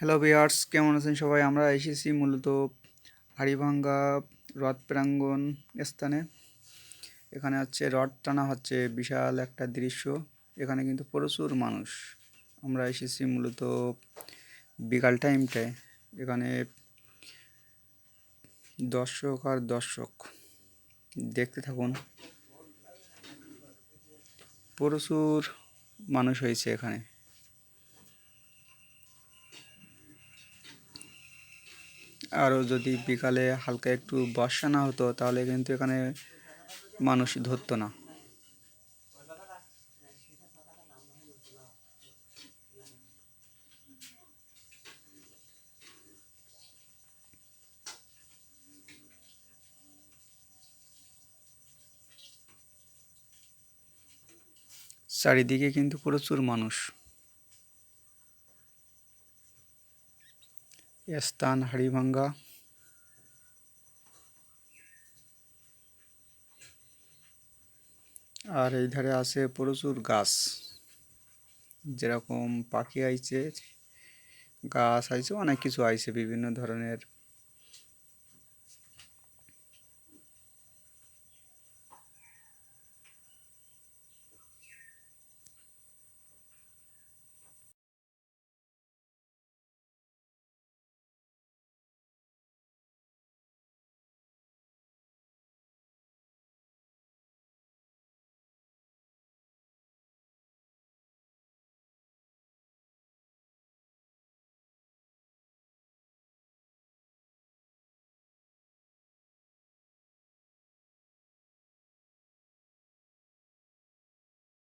Hello বিয়ার্স কেমন আছেন সবাই? আমরা এসেছি মূলত হাড়িভাঙ্গা হ্রদ প্রাঙ্গণ স্থানে। এখানে হচ্ছে রড টানা হচ্ছে বিশাল একটা দৃশ্য। এখানে কিন্তু প্রচুর মানুষ। আমরা এসেছি মূলত বিকাল টাইমটায়। এখানে দর্শক আর দর্শক, দেখতে থাকুন। প্রচুর মানুষ হয়েছে এখানে। আরও যদি বিকালে হালকা একটু বর্ষা না হতো, তাহলে কিন্তু এখানে মানুষ ধরতো না। চারিদিকে কিন্তু প্রচুর মানুষ। স্থান হাড়িভাঙ্গা আর এই ধারে আছে প্রচুর গাছ। যেরকম পাখি আইছে, গাছ আইছে, অনেক কিছু আইছে, বিভিন্ন ধরনের